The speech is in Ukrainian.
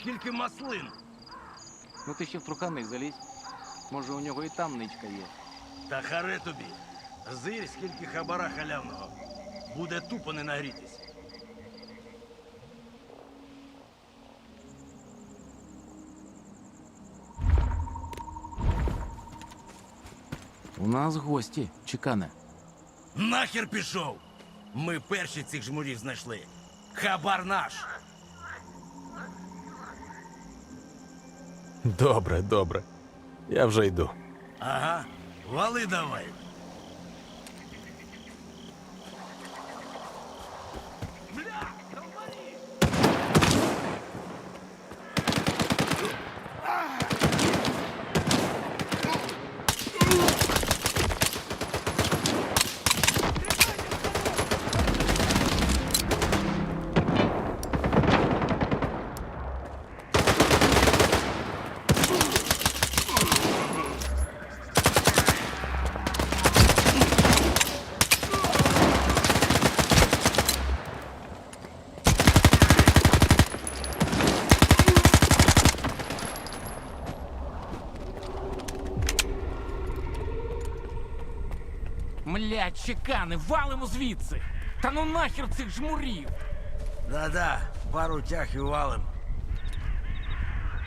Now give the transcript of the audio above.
скільки маслин. Ну ти ще в трухани залізь. Може, у нього і там ничка є. Та харе тобі. Зирь, скільки хабара халявного. Буде тупо не нагрітись. У нас гості, чекане. Нахер пішов! Ми перші цих жмурів знайшли. Хабар наш. Добре, добре. Я вже йду. Ага, вали давай. Млять, чекани, валимо звідси! Та ну нахер цих жмурів! Да-да, пару тяг і валим.